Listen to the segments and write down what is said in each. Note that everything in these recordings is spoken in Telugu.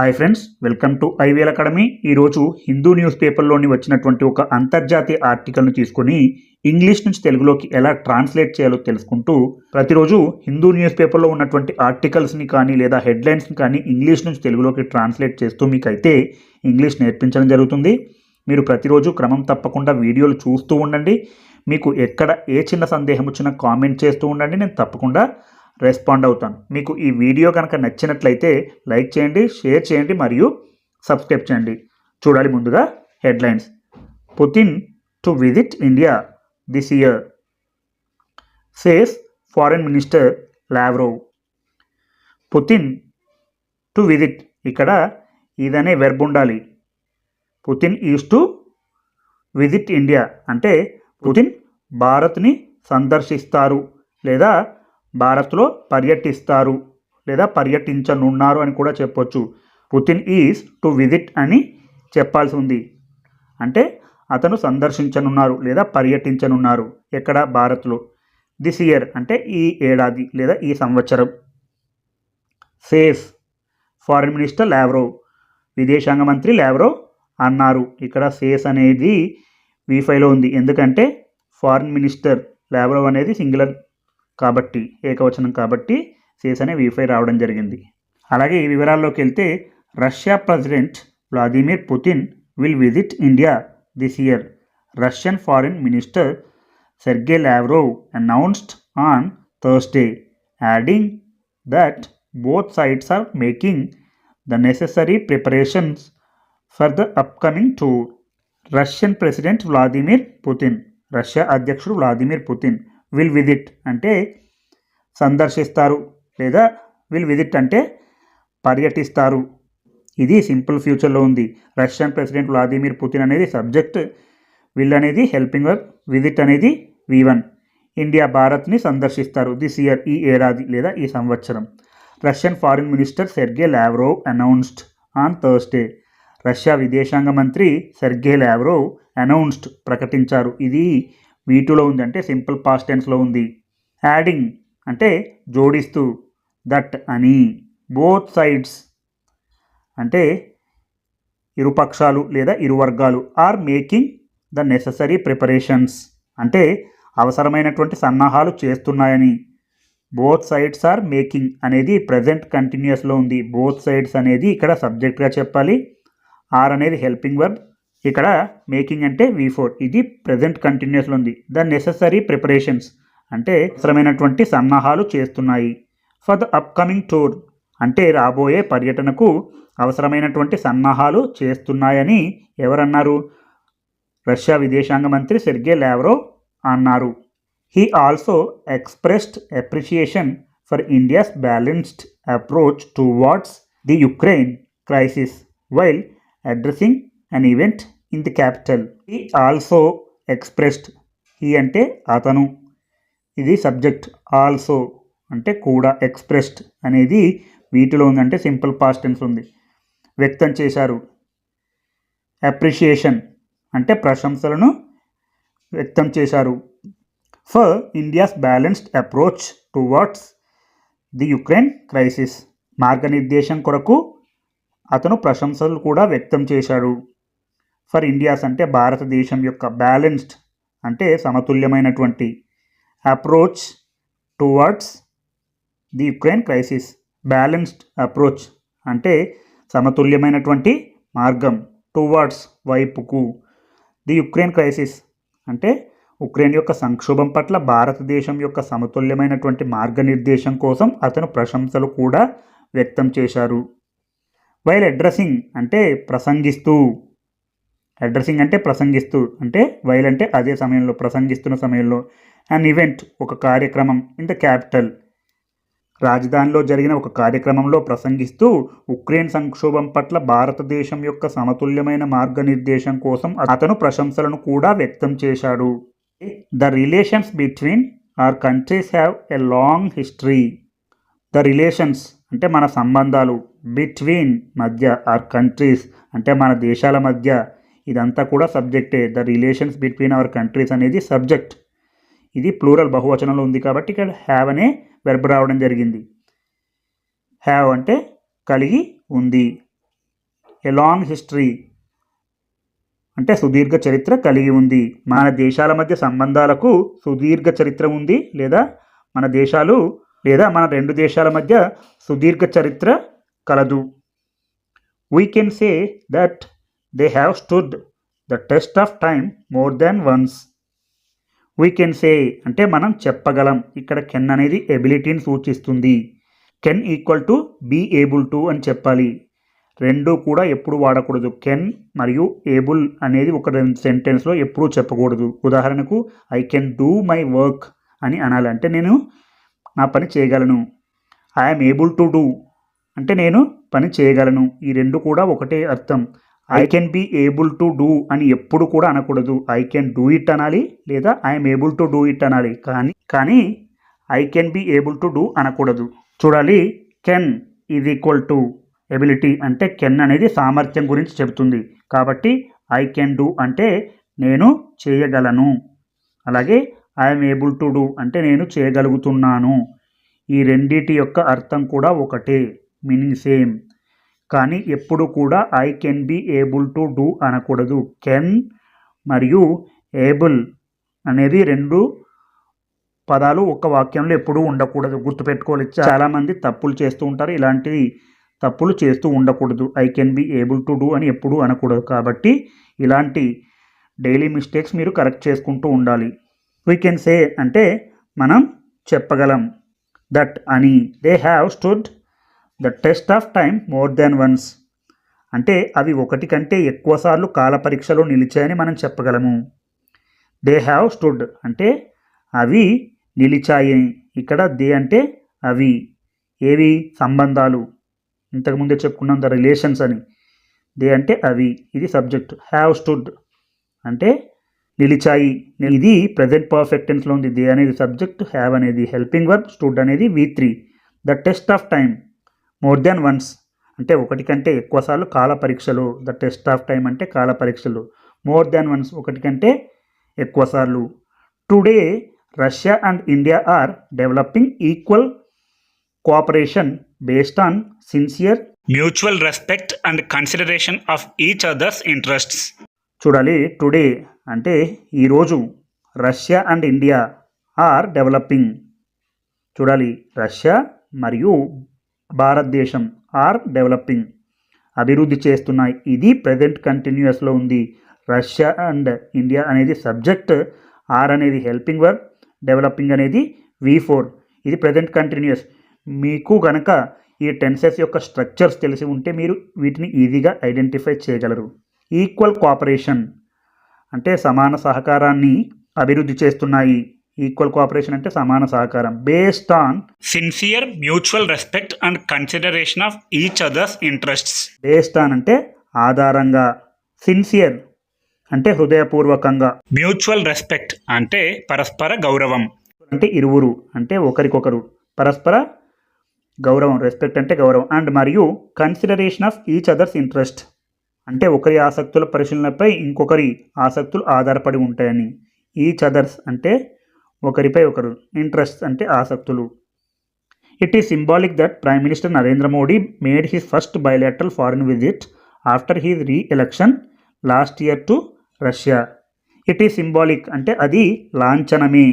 Hi friends welcome to IVL academy. ఈరోజు హిందూ న్యూస్ పేపర్లోని వచ్చినటువంటి ఒక అంతర్జాతీయ ఆర్టికల్ను తీసుకొని ఇంగ్లీష్ నుంచి తెలుగులోకి ఎలా ట్రాన్స్లేట్ చేయాలో తెలుసుకుంటూ ప్రతిరోజు హిందూ న్యూస్ పేపర్లో ఉన్నటువంటి ఆర్టికల్స్ని కానీ లేదా హెడ్లైన్స్ని కానీ ఇంగ్లీష్ నుంచి తెలుగులోకి ట్రాన్స్లేట్ చేస్తూ మీకైతే ఇంగ్లీష్ నేర్పించడం జరుగుతుంది. మీరు ప్రతిరోజు క్రమం తప్పకుండా వీడియోలు చూస్తూ ఉండండి. మీకు ఎక్కడ ఏ చిన్న సందేహం వచ్చినా కామెంట్ చేస్తూ ఉండండి. నేను తప్పకుండా రెస్పాండ్ అవుతాను. మీకు ఈ వీడియో కనుక నచ్చినట్లయితే లైక్ చేయండి షేర్ చేయండి మరియు సబ్స్క్రైబ్ చేయండి. చూడాలి ముందుగా headlines. Putin to visit India this year says foreign minister Lavrov Putin to visit ఇక్కడ ఇదనే వెర్బ్ ఉండాలి. Putin is to visit India అంటే పుతిన్ భారత్ని సందర్శిస్తారు లేదా భారత్లో పర్యటిస్తారు లేదా పర్యటించనున్నారు అని కూడా చెప్పొచ్చు. పుతిన్ ఈజ్ టు విజిట్ అని చెప్పాల్సి ఉంది. అంటే అతను సందర్శించనున్నారు లేదా పర్యటించనున్నారు. ఎక్కడ? భారత్లో. దిస్ ఇయర్ అంటే ఈ ఏడాది లేదా ఈ సంవత్సరం. సేస్. Foreign minister Lavrov. విదేశాంగ మంత్రి లావ్రోవ్ అన్నారు. ఇక్కడ సేస్ అనేది వీఫైలో ఉంది. ఎందుకంటే ఫారిన్ మినిస్టర్ లావ్రోవ్ అనేది సింగులర్ కాబట్టి ఏకవచనం కాబట్టి సేస్ అనే వీఫై రావడం జరిగింది. అలాగే ఈ వివరాల్లోకి వెళ్తే Russia president Vladimir Putin will visit India this year Russian foreign minister Sergey Lavrov announced on Thursday adding that both sides are making the necessary preparations for the upcoming tour Russian president Vladimir Putin Russia అధ్యక్షుడు వ్లాదిమిర్ పుతిన్ విల్ విజిట్ అంటే సందర్శిస్తారు లేదా విల్ విజిట్ అంటే పర్యటిస్తారు. ఇది సింపుల్ ఫ్యూచర్లో ఉంది. రష్యన్ ప్రెసిడెంట్ వ్లాదిమిర్ పుతిన్ అనేది సబ్జెక్ట్. విల్ అనేది హెల్పింగ్ వర్క్ విజిట్ అనేది వి వన్ ఇండియా భారత్ని సందర్శిస్తారు. దిస్ ఇయర్ ఈ ఏడాది లేదా ఈ సంవత్సరం. Russian foreign minister Sergey Lavrov announced on Thursday. Russia విదేశాంగ మంత్రి సెర్గే లావ్రోవ్ అనౌన్స్డ్ ప్రకటించారు. ఇది వీటిలో ఉంది అంటే సింపుల్ పాస్ట్ టెన్స్లో ఉంది. యాడింగ్ అంటే జోడిస్తూ దట్ అని. బోత్ సైడ్స్ అంటే ఇరుపక్షాలు లేదా ఇరు వర్గాలు are making the necessary preparations అంటే అవసరమైనటువంటి సన్నాహాలు చేస్తున్నాయని. బోత్ సైడ్స్ ఆర్ మేకింగ్ అనేది ప్రజెంట్ కంటిన్యూస్లో ఉంది. బోత్ సైడ్స్ అనేది ఇక్కడ సబ్జెక్ట్గా చెప్పాలి. ఆర్ అనేది హెల్పింగ్ వర్బ్ ఇక్కడ మేకింగ్ అంటే వి ఫోర్ ఇది ప్రజెంట్ కంటిన్యూస్లో ఉంది. ద నెససరీ ప్రిపరేషన్స్ అంటే అవసరమైనటువంటి సన్నాహాలు చేస్తున్నాయి. ఫర్ ద అప్కమింగ్ టూర్ అంటే రాబోయే పర్యటనకు అవసరమైనటువంటి సన్నాహాలు చేస్తున్నాయని ఎవరన్నారు? రష్యా విదేశాంగ మంత్రి సెర్గే లావ్రో అన్నారు. He also expressed appreciation for India's balanced approach towards the Ukraine crisis while addressing an event in the capital he also expressed he అంటే అతను. ఇది సబ్జెక్ట్ ఆల్సో అంటే కూడా ఎక్స్ప్రెస్డ్ అనేది వీటిలో ఉందంటే సింపుల్ పాస్ట్ టెన్స్ ఉంది. వ్యక్తం చేశారు. అప్రిషియేషన్ అంటే ప్రశంసలను వ్యక్తం చేశారు. For India's balanced approach towards the Ukraine crisis మార్గనిర్దేశం కొరకు అతను ప్రశంసలు కూడా వ్యక్తం చేశాడు. ఫర్ ఇండియాస్ అంటే భారతదేశం యొక్క బ్యాలెన్స్డ్ అంటే సమతుల్యమైనటువంటి approach towards the Ukraine crisis. Balanced approach అంటే సమతుల్యమైనటువంటి మార్గం టువర్డ్స్ వైపుకు. ది యుక్రెయిన్ క్రైసిస్ అంటే ఉక్రెయిన్ యొక్క సంక్షోభం పట్ల భారతదేశం యొక్క సమతుల్యమైనటువంటి మార్గనిర్దేశం కోసం అతను ప్రశంసలు కూడా వ్యక్తం చేశారు. వైల్ అడ్రసింగ్ అంటే ప్రసంగిస్తూ. అడ్రసింగ్ అంటే ప్రసంగిస్తూ అంటే వైల్ అంటే అదే సమయంలో ప్రసంగిస్తున్న సమయంలో. అన్ ఈవెంట్ ఒక కార్యక్రమం ఇన్ ద క్యాపిటల్ రాజధానిలో జరిగిన ఒక కార్యక్రమంలో ప్రసంగిస్తూ ఉక్రెయిన్ సంక్షోభం పట్ల భారతదేశం యొక్క సమతుల్యమైన మార్గనిర్దేశం కోసం అతను ప్రశంసలను కూడా వ్యక్తం చేశాడు. The relations between our countries have a long history the relations అంటే మన సంబంధాలు బిట్వీన్ మధ్య ఆర్ కంట్రీస్ అంటే మన దేశాల మధ్య ఇదంతా కూడా సబ్జెక్టే the relations between our countries అనేది సబ్జెక్ట్ ఇది ప్లూరల్ బహువచనంలో ఉంది కాబట్టి ఇక్కడ హ్యావ్ అనే వెర్బ్ రావడం జరిగింది. హ్యావ్ అంటే కలిగి ఉంది. ఎ లాంగ్ హిస్టరీ అంటే సుదీర్ఘ చరిత్ర కలిగి ఉంది. మన దేశాల మధ్య సంబంధాలకు సుదీర్ఘ చరిత్ర ఉంది లేదా మన దేశాలు లేదా మన రెండు దేశాల మధ్య సుదీర్ఘ చరిత్ర కలదు. We can say that they have stood the test of time more than once we can say అంటే మనం చెప్పగలం. ఇక్కడ కెన్ అనేది ఎబిలిటీని సూచిస్తుంది. Can equal to be able to అని చెప్పాలి. రెండు కూడా ఎప్పుడు వాడకూడదు. కెన్ మరియు ఏబుల్ అనేది ఒక రెండు సెంటెన్స్లో ఎప్పుడూ చెప్పకూడదు. ఉదాహరణకు I can do my work అని అనాలి. అంటే నేను నా పని చేయగలను. ఐఎమ్ ఏబుల్ టు డూ అంటే నేను పని చేయగలను. ఈ రెండు కూడా ఒకటే అర్థం. I can be able to do అని ఎప్పుడు కూడా అనకూడదు. ఐ కెన్ డూ ఇట్ అనాలి లేదా I'm able to do it అనాలి. కానీ కానీ I can be able to do అనకూడదు. చూడాలి can is equal to ability అంటే కెన్ అనేది సామర్థ్యం గురించి చెబుతుంది. కాబట్టి ఐ కెన్ డూ అంటే నేను చేయగలను. అలాగే ఐఎమ్ ఏబుల్ టు డూ అంటే నేను చేయగలుగుతున్నాను. ఈ రెండిటి యొక్క అర్థం కూడా ఒకటే. మీనింగ్ సేమ్ కానీ ఎప్పుడు కూడా I can be able to do అనకూడదు. కెన్ మరియు ఏబుల్ అనేది రెండు పదాలు ఒక వాక్యంలో ఎప్పుడూ ఉండకూడదు. గుర్తుపెట్టుకోవాలి. చాలామంది తప్పులు చేస్తూ ఉంటారు. ఇలాంటి తప్పులు చేస్తూ ఉండకూడదు. I can be able to do అని ఎప్పుడూ అనకూడదు. కాబట్టి ఇలాంటి డైలీ మిస్టేక్స్ మీరు కరెక్ట్ చేసుకుంటూ ఉండాలి. వీ కెన్ సే అంటే మనం చెప్పగలం దట్ అని. They have stood the test of time more than once అంటే అవి ఒకటి కంటే ఎక్కువసార్లు కాల పరీక్షలో నిలిచాయని మనం చెప్పగలము. దే హ్యావ్ స్టుడ్ అంటే అవి నిలిచాయి. ఇక్కడ దే అంటే అవి. ఏవి? సంబంధాలు. ఇంతకుముందే చెప్పుకున్నాం ద రిలేషన్స్ అని. దే అంటే అవి. ఇది సబ్జెక్ట్. హ్యావ్ స్టుడ్ అంటే నిలిచాయి. ఇది ప్రజెంట్ పర్ఫెక్ట్ టెన్స్లో ఉంది. దే అనేది సబ్జెక్ట్. హ్యావ్ అనేది హెల్పింగ్ వర్క్ స్టూడ్ అనేది V three the test of time more than once అంటే ఒకటి కంటే ఎక్కువసార్లు కాల పరీక్షలు ద టెస్ట్ ఆఫ్ టైం అంటే కాల పరీక్షలు. మోర్ దాన్ వన్స్ ఒకటి కంటే ఎక్కువసార్లు today Russia and India are developing equal cooperation based on sincere mutual respect and consideration of each other's interests. చూడాలి టుడే అంటే ఈరోజు Russia and India are developing చూడాలి రష్యా మరియు భారతదేశం ఆర్ డెవలపింగ్. అభివృద్ధి చేస్తున్నాయి ఇది ప్రజెంట్ కంటిన్యూస్లో ఉంది. రష్యా అండ్ ఇండియా అనేది సబ్జెక్ట్ ఆర్ అనేది హెల్పింగ్ వర్క్ డెవలపింగ్ అనేది వి ఫోర్. ఇది ప్రజెంట్ కంటిన్యూస్ మీకు గనక ఈ టెన్సెస్ యొక్క స్ట్రక్చర్స్ తెలిసి ఉంటే మీరు వీటిని ఈజీగా ఐడెంటిఫై చేయగలరు. ఈక్వల్ కోఆపరేషన్ అంటే సమాన సహకారాన్ని అభివృద్ధి చేస్తున్నాయి. ఈక్వల్ కోఆపరేషన్ అంటే సమాన సహకారం. Based on Sincere mutual respect and consideration of each other's interests. Based on అంటే ఆధారంగా సిన్సియర్ అంటే హృదయపూర్వకంగా. మ్యూచువల్ రెస్పెక్ట్ అంటే పరస్పర గౌరవం. అంటే ఇరువురు అంటే ఒకరికొకరు. పరస్పర గౌరవం రెస్పెక్ట్ అంటే గౌరవం. అండ్ మరియు consideration of each other's interest అంటే ఒకరి ఆసక్తుల పరిశీలనపై ఇంకొకరి ఆసక్తులు ఆధారపడి ఉంటాయని. ఈచ్ అదర్స్ అంటే ఒకరిపై ఒకరు ఇంట్రెస్ట్ అంటే ఆసక్తులు. It is symbolic that prime minister Narendra Modi made his first bilateral foreign visit after his reelection last year to Russia it is symbolic అంటే అది లాంఛనమే.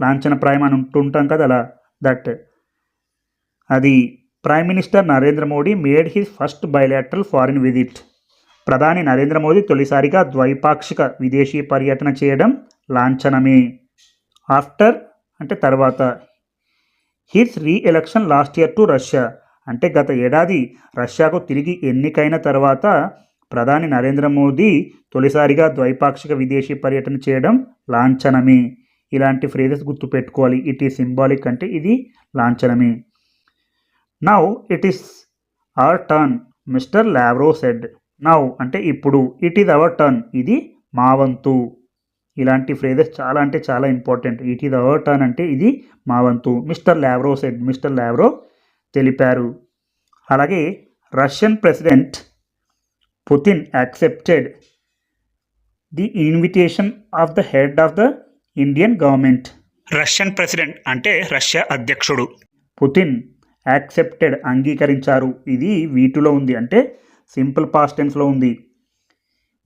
లాంఛనప్రాయం అని ఉంటుంటాం కదా అలా. దట్ అది prime minister Narendra Modi made his first bilateral foreign visit ప్రధాని నరేంద్ర మోదీ తొలిసారిగా ద్వైపాక్షిక విదేశీ పర్యటన చేయడం లాంఛనమే. ఆఫ్టర్ అంటే తర్వాత. His reelection last year to Russia అంటే గత ఏడాది రష్యాకు తిరిగి ఎన్నికైన తర్వాత ప్రధాని నరేంద్ర మోదీ తొలిసారిగా ద్వైపాక్షిక విదేశీ పర్యటన చేయడం లాంఛనమే. ఇలాంటి ఫ్రేజెస్ గుర్తుపెట్టుకోవాలి. ఇట్ ఈ సింబాలిక్ అంటే ఇది లాంఛనమే. Now it is our turn mister Lavrov said now అంటే ఇప్పుడు. ఇట్ ఈజ్ అవర్ టర్న్ ఇది మా వంతు. ఇలాంటి ఫ్రేజెస్ చాలా అంటే చాలా important. It is our turn అంటే ఇది మా వంతు. Mister Lavrov said mister Lavrov తెలిపారు. అలాగే Russian president Putin accepted the invitation of the head of the Indian government Russian president అంటే రష్యా అధ్యక్షుడు. పుతిన్ యాక్సెప్టెడ్ అంగీకరించారు. ఇది వీటిలో ఉంది. అంటే సింపుల్ పాస్ట్ టెన్స్లో ఉంది.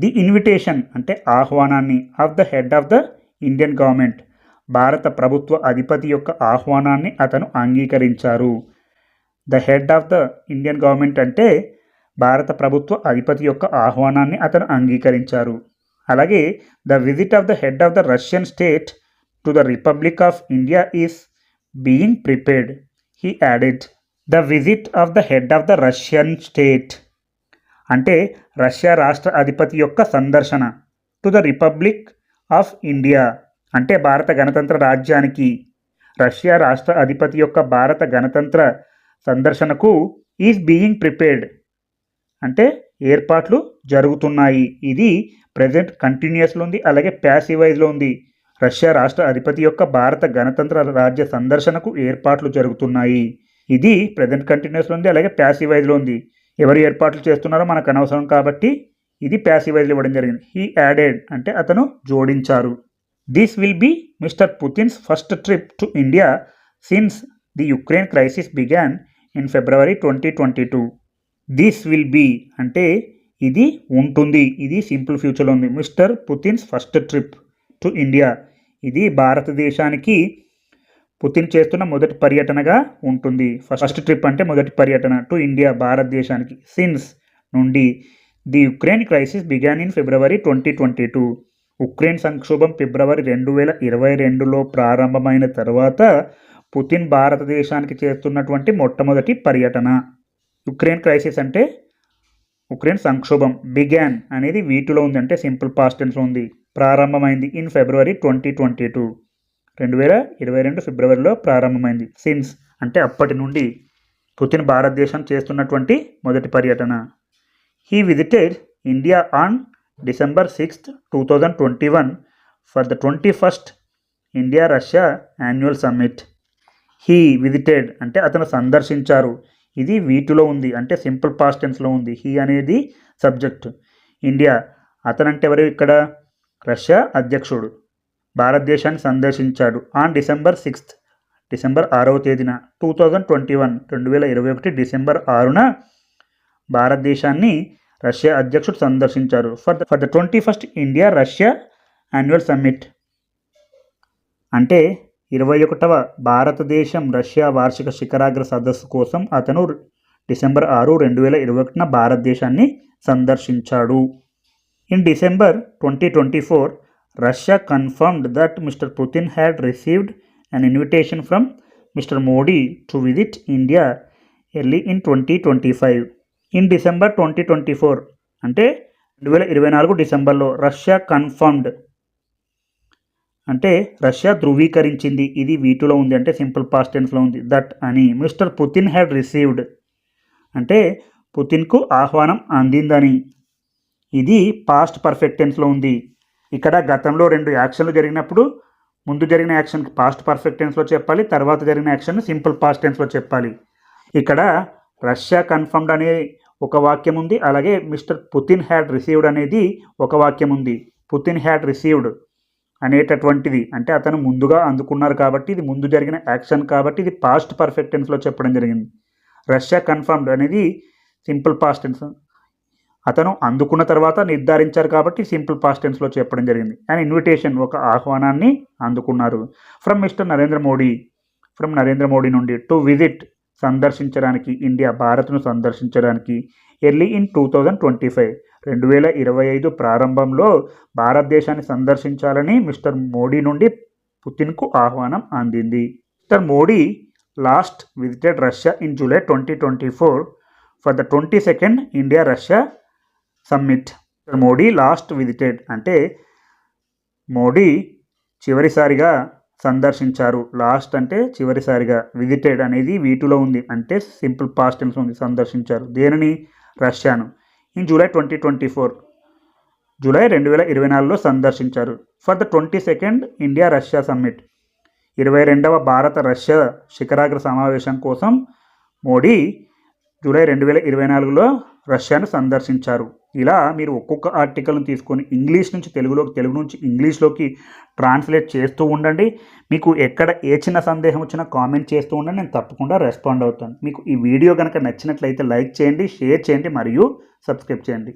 ది ఇన్విటేషన్ అంటే ఆహ్వానాన్ని of the head of the Indian government. భారత ప్రభుత్వ అధిపతి యొక్క ఆహ్వానాన్ని అతను అంగీకరించారు. The head of the Indian government అంటే భారత ప్రభుత్వ అధిపతి యొక్క ఆహ్వానాన్ని అతను అంగీకరించారు. అలాగే the visit of the head of the Russian state to the republic of India is being prepared. He added the visit of the head of the Russian state. అంటే రష్యా రాష్ట్ర అధిపతి యొక్క సందర్శన. To the republic of India అంటే భారత గణతంత్ర రాజ్యానికి. రష్యా రాష్ట్ర అధిపతి యొక్క భారత గణతంత్ర సందర్శనకు ఈజ్ బీయింగ్ ప్రిపేర్డ్. అంటే ఏర్పాట్లు జరుగుతున్నాయి. ఇది ప్రజెంట్ కంటిన్యూస్లో ఉంది అలాగే ప్యాసివైజ్లో ఉంది. రష్యా రాష్ట్ర అధిపతి యొక్క భారత గణతంత్ర రాజ్య సందర్శనకు ఏర్పాట్లు జరుగుతున్నాయి. ఇది ప్రజెంట్ కంటిన్యూస్లో ఉంది అలాగే ప్యాసివైజ్లో ఉంది. ఎవరు ఏర్పాట్లు చేస్తున్నారో మనకు అనవసరం కాబట్టి ఇది ప్యాసివైజ్లు ఇవ్వడం జరిగింది. హీ యాడెడ్ అంటే అతను జోడించారు. This will be mister Putin's first trip to India since the Ukraine crisis began in February twenty twenty two this will be అంటే ఇది ఉంటుంది. ఇది సింపుల్ ఫ్యూచర్లో ఉంది. Mister Putin's first trip to India ఇది భారతదేశానికి పుతిన్ చేస్తున్న మొదటి పర్యటనగా ఉంటుంది. ఫస్ట్ ట్రిప్ అంటే మొదటి పర్యటన టు ఇండియా భారతదేశానికి. సిన్స్ నుండి the Ukraine crisis began in February twenty twenty two. Ukraine సంక్షోభం ఫిబ్రవరి రెండు వేల ఇరవై రెండులో ప్రారంభమైన తర్వాత పుతిన్ భారతదేశానికి చేస్తున్నటువంటి మొట్టమొదటి పర్యటన. యుక్రెయిన్ క్రైసిస్ అంటే ఉక్రెయిన్ సంక్షోభం బిగాన్ అనేది వీటిలో ఉంది అంటే సింపుల్ పాస్టెన్స్లో ఉంది. ప్రారంభమైంది in February twenty twenty two. రెండు వేల ఇరవై రెండు ఫిబ్రవరిలో ప్రారంభమైంది. సిన్స్ అంటే అప్పటి నుండి పుతిన్ భారతదేశం చేస్తున్నటువంటి మొదటి పర్యటన. He visited India on December sixth two thousand twenty one for the twenty first India Russia annual summit he visited అంటే అతను సందర్శించారు. ఇది వీటిలో ఉంది. అంటే సింపుల్ పాస్ట్ టెన్స్లో ఉంది. హీ అనేది సబ్జెక్ట్ ఇండియా అతనంటే ఎవరు ఇక్కడ? రష్యా అధ్యక్షుడు. భారతదేశాన్ని సందర్శించాడు. ఆన్ డిసెంబర్ సిక్స్త్ డిసెంబర్ ఆరవ తేదీన టూ థౌజండ్ ట్వంటీ వన్ రెండు వేల ఇరవై ఒకటి డిసెంబర్ ఆరున భారతదేశాన్ని రష్యా అధ్యక్షుడు సందర్శించారు. For the for the twenty first India Russia annual summit. అంటే ఇరవై ఒకటవ భారతదేశం రష్యా వార్షిక శిఖరాగ్ర సదస్సు కోసం అతను డిసెంబర్ ఆరు రెండు వేల ఇరవై ఒకటిన భారతదేశాన్ని సందర్శించాడు. In December twenty twenty four Russia confirmed that mister Putin had received an invitation from mister Modi to visit India early in twenty twenty five in December twenty twenty four అంటే రెండు వేల ఇరవై నాలుగు డిసెంబర్లో రష్యా కన్ఫర్మ్డ్ అంటే రష్యా ధృవీకరించింది. ఇది వీటిలో ఉంది అంటే సింపుల్ పాస్ట్ టెన్స్లో ఉంది. దట్ అని మిస్టర్ పుతిన్ హ్యాడ్ రిసీవ్డ్ అంటే పుతిన్కు ఆహ్వానం అందిందని. ఇది పాస్ట్ పర్ఫెక్ట్ టెన్స్లో ఉంది. ఇక్కడ గతంలో రెండు యాక్షన్లు జరిగినప్పుడు ముందు జరిగిన యాక్షన్కి పాస్ట్ పర్ఫెక్ట్ టెన్స్లో చెప్పాలి తర్వాత జరిగిన యాక్షన్ సింపుల్ పాస్ట్ టెన్స్లో చెప్పాలి. ఇక్కడ రష్యా కన్ఫర్మ్డ్ అనే ఒక వాక్యం ఉంది అలాగే మిస్టర్ పుతిన్ హ్యాడ్ రిసీవ్డ్ అనేది ఒక వాక్యం ఉంది. పుతిన్ హ్యాడ్ రిసీవ్డ్ అనేటటువంటిది అంటే అతను ముందుగా అందుకున్నారు కాబట్టి ఇది ముందు జరిగిన యాక్షన్ కాబట్టి ఇది పాస్ట్ పర్ఫెక్ట్ టెన్స్లో చెప్పడం జరిగింది. రష్యా కన్ఫర్మ్డ్ అనేది సింపుల్ పాస్ట్ టెన్స్ అతను అందుకున్న తర్వాత నిర్ధారించారు కాబట్టి సింపుల్ పాస్ట్ టెన్స్లో చెప్పడం జరిగింది. అండ్ ఇన్విటేషన్ ఒక ఆహ్వానాన్ని అందుకున్నారు. From mister Narendra Modi from Narendra Modi నుండి టు విజిట్ సందర్శించడానికి ఇండియా భారత్ను సందర్శించడానికి early in two thousand twenty five రెండు వేల ఇరవై ఐదు ప్రారంభంలో భారతదేశాన్ని సందర్శించాలని మిస్టర్ మోడీ నుండి పుతిన్కు ఆహ్వానం అందింది. Mister Modi last visited Russia in July twenty twenty four for the twenty second India Russia summit. Modi last visited అంటే మోడీ చివరిసారిగా సందర్శించారు. లాస్ట్ అంటే చివరిసారిగా విజిటెడ్ అనేది వీటిలో ఉంది. అంటే సింపుల్ పాస్ట్ టెన్స్ ఉంది. సందర్శించారు. దేనిని? రష్యాను. In July twenty twenty four July రెండు వేల ఇరవై నాలుగులో సందర్శించారు. For the twenty second India Russia summit. ఇరవై రెండవ భారత రష్యా శిఖరాగ్ర సమావేశం కోసం మోడీ జూలై రెండు వేల ఇరవై నాలుగులో రష్యాను సందర్శించారు. ఇలా మీరు ఒక్కొక్క ఆర్టికల్ను తీసుకొని ఇంగ్లీష్ నుంచి తెలుగులోకి తెలుగు నుంచి ఇంగ్లీష్లోకి ట్రాన్స్లేట్ చేస్తూ ఉండండి. మీకు ఎక్కడ ఏ చిన్న సందేహం వచ్చినా కామెంట్ చేస్తూ ఉండండి. నేను తప్పకుండా రెస్పాండ్ అవుతాను. మీకు ఈ వీడియో కనుక నచ్చినట్లయితే లైక్ చేయండి షేర్ చేయండి మరియు సబ్స్క్రైబ్ చేయండి.